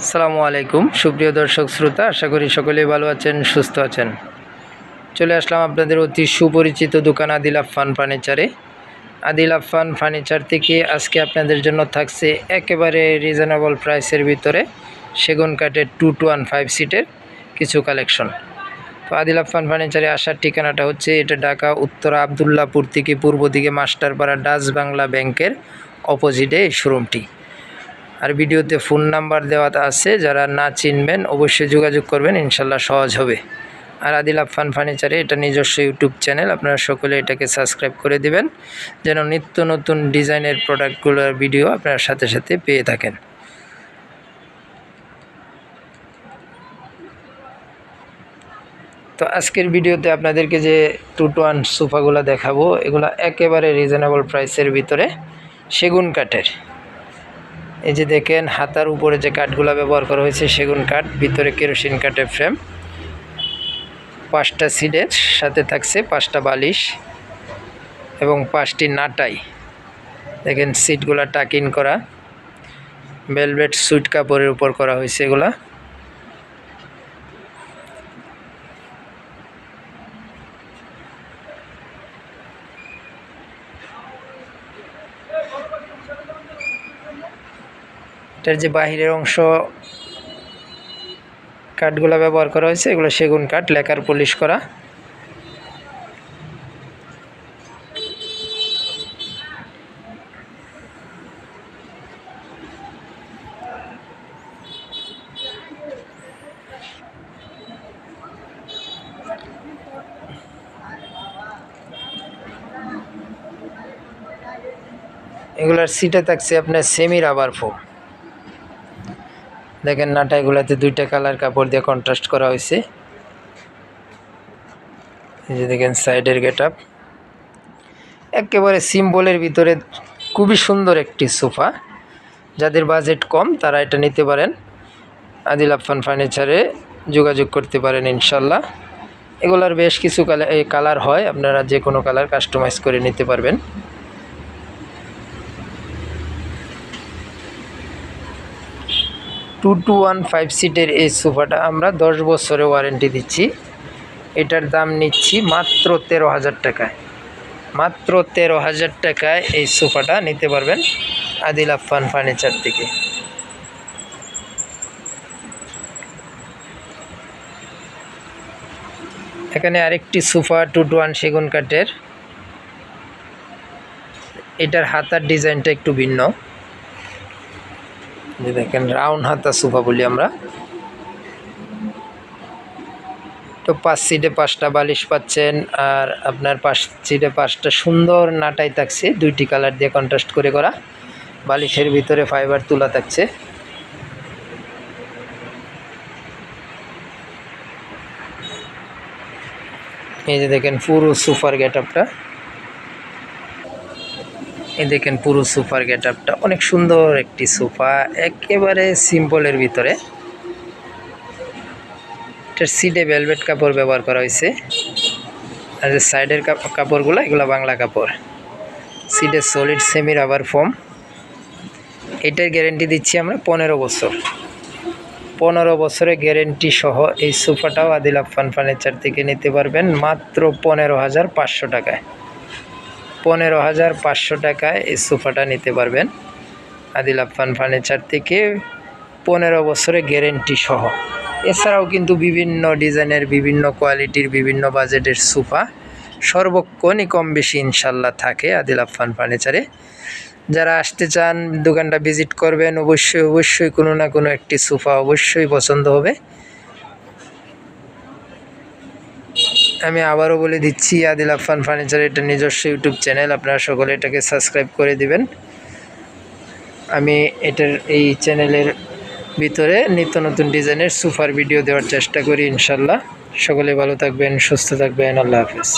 আসসালামু আলাইকুম। সুপ্রিয় দর্শক, শ্রোতা, আশা করি সকলেই ভালো আছেন, সুস্থ আছেন। চলে আসলাম আপনাদের অতি সুপরিচিত দোকান আদিল আফান ফার্নিচারে। আদিল আফান ফার্নিচার থেকে আজকে আপনাদের জন্য থাকছে একেবারে রিজনেবল প্রাইসের ভিতরে সেগুন কাঠের টু টু ওয়ান ফাইভ সিটের কিছু কালেকশন তো আদিল আফান ফার্নিচারে আসার ঠিকানাটা হচ্ছে, এটা ঢাকা, উত্তরা, আবদুল্লাপুর থেকে পূর্ব দিকে মাস্টারপাড়া, ডাচ বাংলা ব্যাংকের অপোজিটে এই শোরুমটি আর ভিডিওতে ফোন নাম্বার দেওয়া আছে, যারা না চিনবেন অবশ্যই যোগাযোগ করবেন, ইনশাল্লাহ সহজ হবে। আর আদিল আফান ফার্নিচারে এটা নিজস্ব ইউটিউব চ্যানেল, আপনারা সকলে এটাকে সাবস্ক্রাইব করে দিবেন, যেন নিত্য নতুন ডিজাইনের প্রোডাক্টগুলোর ভিডিও আপনার সাথে সাথে পেয়ে থাকেন। তো আজকের ভিডিওতে আপনাদেরকে যে টু টু ওয়ান সোফাগুলো দেখাবো, এগুলো একেবারে রিজনেবল প্রাইসের ভিতরে সেগুন কাঠের। এই যে দেখেন, হাতার উপরে যে কাঠগুলো ব্যবহার করা হয়েছে, সেগুন কাঠ, ভিতরে কেরোসিন কাঠের ফ্রেম। পাঁচটা সিডের সাথে থাকছে পাঁচটা বালিশ এবং পাঁচটি নাটাই। দেখেন, সিটগুলা টাক ইন করা। ভেলভেট সুইট কাপড়ের উপর করা হয়েছে এগুলা। এটার যে বাহিরের অংশ কাঠগুলো ব্যবহার করা হয়েছে, এগুলো সেগুন কাঠ, লেকার পলিশ করা। এগুলার সিটে থাকছে আপনার সেমি রাবার ফোম। দেখেন নাটাইগুলোতে দুইটা কালার কাপড় দিয়ে কন্ট্রাস্ট করা হয়েছে। এই যে দেখেন সাইডের গেট আপ একেবারে সিম্বলের ভিতরে খুবই সুন্দর একটি সোফা। যাদের বাজেট কম, তারা এটা নিতে পারেন। আদিল আফান ফার্নিচারে যোগাযোগ করতে পারেন ইনশাল্লাহ এগুলার বেশ কিছু কালার হয়, আপনারা যে কোনো কালার কাস্টমাইজ করে নিতে পারবেন। টু টু ওয়ান ফাইভ সিটের এই সোফাটা আমরা দশ বছরে ওয়ারেন্টি দিচ্ছি। এটার দাম নিচ্ছি মাত্র তেরো হাজার টাকায়। মাত্র তেরো হাজার টাকায় এই সোফাটা নিতে পারবেন আদিল আফান ফার্নিচার থেকে। এখানে আরেকটি সোফা টু টু ওয়ান সেগুন কাঠের। এটার হাতার ডিজাইনটা একটু ভিন্ন। যে দেখেন, রাউন্ড হাতা সোফা বলি আমরা। তো পাঁচ সিটে পাঁচটা বালিশ পাচ্ছেন, আর আপনার পাঁচ সিটে পাঁচটা সুন্দর নাটাই থাকছে, দুইটি কালার দিয়ে কন্ট্রাস্ট করে করা। বালিশের ভিতরে ফাইবার তুলা থাকছে। এই যে দেখেন, পুরো সুপার গেট আপটা এই দেখেন পুরো সোফার গেট আপটা অনেক সুন্দর একটি সোফা, একেবারে সিম্পলের ভিতরে। এটার সিডে ভেলভেট কাপড় ব্যবহার করা হয়েছে। আর যে সাইডের কাপড়গুলো, এগুলো বাংলা কাপড়। সিডে সলিড সেমি রাবার ফোম এটার গ্যারেন্টি দিচ্ছি আমরা পনেরো বছর। পনেরো বছরের গ্যারেন্টি সহ এই সোফাটাও আদিল আফান ফার্নিচার থেকে নিতে পারবেন মাত্র পনেরো হাজার পাঁচশো টাকায়। পনেরো হাজার পাঁচশো টাকায় এই সোফাটা নিতে পারবেন। আদিল আফান ফার্নিচার থেকে পনেরো বছরের গ্যারেন্টি সহ। এছাড়াও কিন্তু বিভিন্ন ডিজাইনের, বিভিন্ন কোয়ালিটির, বিভিন্ন বাজেটের সোফা সর্বক্ষণই কম বেশি ইনশাল্লাহ থাকে আদিল আফান ফার্নিচারে। যারা আসতে চান, দোকানটা ভিজিট করবেন, অবশ্যই অবশ্যই কোনো না কোনো একটি সোফা অবশ্যই পছন্দ হবে। আমি আবারও বলে দিচ্ছি, আদিল আফান ফার্নিচার এটা নিজস্ব ইউটিউব চ্যানেল, আপনারা সকলে এটাকে সাবস্ক্রাইব করে দিবেন। আমি এটার এই চ্যানেলের ভিতরে নিত্য নতুন ডিজাইনের সুপার ভিডিও দেওয়ার চেষ্টা করি ইনশাল্লাহ। সকলে ভালো থাকবেন, সুস্থ থাকবেন, আল্লাহ হাফেজ।